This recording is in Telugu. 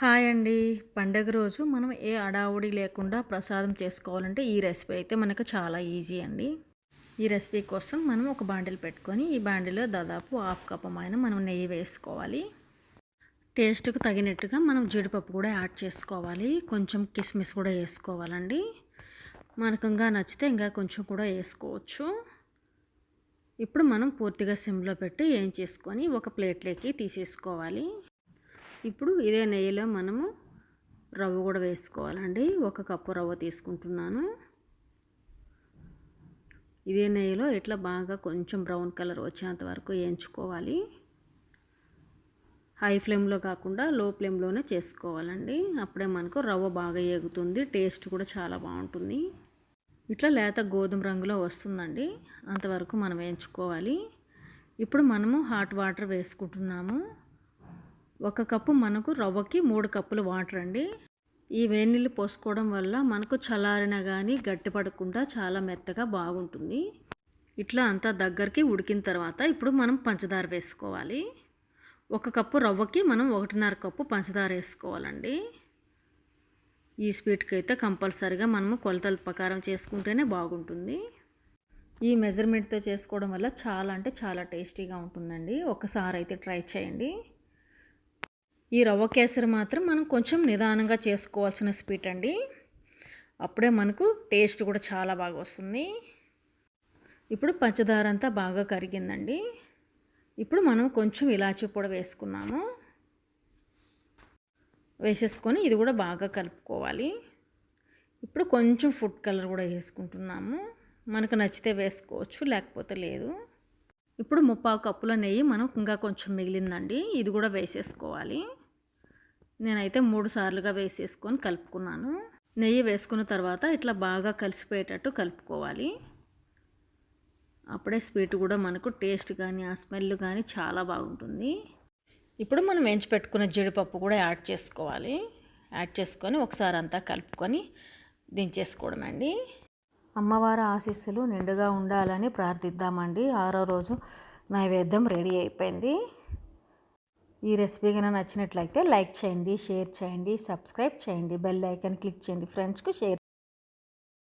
హాయ్ అండి. పండగ రోజు మనం ఏ అడావుడి లేకుండా ప్రసాదం చేసుకోవాలంటే ఈ రెసిపీ అయితే మనకు చాలా ఈజీ అండి. ఈ రెసిపీ కోసం మనం ఒక బాండిల్ పెట్టుకొని ఈ బాండిలో దాదాపు హాఫ్ కప్ అయిన మనం నెయ్యి వేసుకోవాలి. టేస్ట్కు తగినట్టుగా మనం జీడిపప్పు కూడా యాడ్ చేసుకోవాలి. కొంచెం కిస్మిస్ కూడా వేసుకోవాలండి. మనకు ఇంకా నచ్చితే ఇంకా కొంచెం కూడా వేసుకోవచ్చు. ఇప్పుడు మనం పూర్తిగా సిమ్లో పెట్టి ఏం చేసుకొని ఒక ప్లేట్లోకి తీసేసుకోవాలి. ఇప్పుడు ఇదే నెయ్యిలో మనము రవ్వ కూడా వేసుకోవాలండి. ఒక కప్పు రవ్వ తీసుకుంటున్నాను. ఇదే నెయ్యిలో ఇట్లా బాగా కొంచెం బ్రౌన్ కలర్ వచ్చేంత వరకు వేయించుకోవాలి. హై ఫ్లేమ్లో కాకుండా లో ఫ్లేమ్లోనే చేసుకోవాలండి. అప్పుడే మనకు రవ్వ బాగా ఎగుతుంది టేస్ట్ కూడా చాలా బాగుంటుంది. ఇట్లా లేత గోధుమ రంగులో వస్తుందండి. అంతవరకు మనం వేయించుకోవాలి. ఇప్పుడు మనము హాట్ వాటర్ వేసుకుంటున్నాము. ఒక కప్పు మనకు రవ్వకి మూడు కప్పులు వాటర్ అండి. ఈ వేనీళ్ళు పోసుకోవడం వల్ల మనకు చలారిన కానీ గట్టిపడకుండా చాలా మెత్తగా బాగుంటుంది. ఇట్లా అంతా దగ్గరికి ఉడికిన తర్వాత ఇప్పుడు మనం పంచదార వేసుకోవాలి. ఒక కప్పు రవ్వకి మనం ఒకటిన్నర కప్పు పంచదార వేసుకోవాలండి. ఈ స్వీట్కి అయితే కంపల్సరిగా మనము కొలతల ప్రకారం చేసుకుంటేనే బాగుంటుంది. ఈ మెజర్మెంట్తో చేసుకోవడం వల్ల చాలా అంటే చాలా టేస్టీగా ఉంటుందండి. ఒకసారి అయితే ట్రై చేయండి. ఈ రవ్వ కేసరి మాత్రం మనం కొంచెం నిదానంగా చేసుకోవాల్సిన స్వీట్ అండి. అప్పుడే మనకు టేస్ట్ కూడా చాలా బాగా వస్తుంది. ఇప్పుడు పంచదార అంతా బాగా కరిగిందండి. ఇప్పుడు మనం కొంచెం ఇలాచీ పొడి వేసుకున్నాము. వేసేసుకొని ఇది కూడా బాగా కలుపుకోవాలి. ఇప్పుడు కొంచెం ఫుడ్ కలర్ కూడా వేసుకుంటున్నాము. మనకు నచ్చితే వేసుకోవచ్చు లేకపోతే లేదు. ఇప్పుడు ముప్పావు కప్పుల నెయ్యి మనం ఇంకా కొంచెం మిగిలిందండి. ఇది కూడా వేసేసుకోవాలి. నేనైతే మూడు సార్లుగా వేసేసుకొని కలుపుకున్నాను. నెయ్యి వేసుకున్న తర్వాత ఇట్లా బాగా కలిసిపోయేటట్టు కలుపుకోవాలి. అప్పుడే స్వీట్ కూడా మనకు టేస్ట్ కానీ ఆ స్మెల్ కానీ చాలా బాగుంటుంది. ఇప్పుడు మనం ఎంచి పెట్టుకున్న జీడిపప్పు కూడా యాడ్ చేసుకోవాలి. యాడ్ చేసుకొని ఒకసారి అంతా కలుపుకొని దించేసుకోవడం అండి. అమ్మవారి ఆశీస్సులు నిండుగా ఉండాలని ప్రార్థిద్దామండి. ఆరో రోజు నైవేద్యం రెడీ అయిపోయింది. ఈ రెసిపీ కనుక నచ్చినట్లయితే లైక్ చేయండి షేర్ చేయండి సబ్స్క్రైబ్ చేయండి బెల్ ఐకాన్ క్లిక్ చేయండి. ఫ్రెండ్స్కి షేర్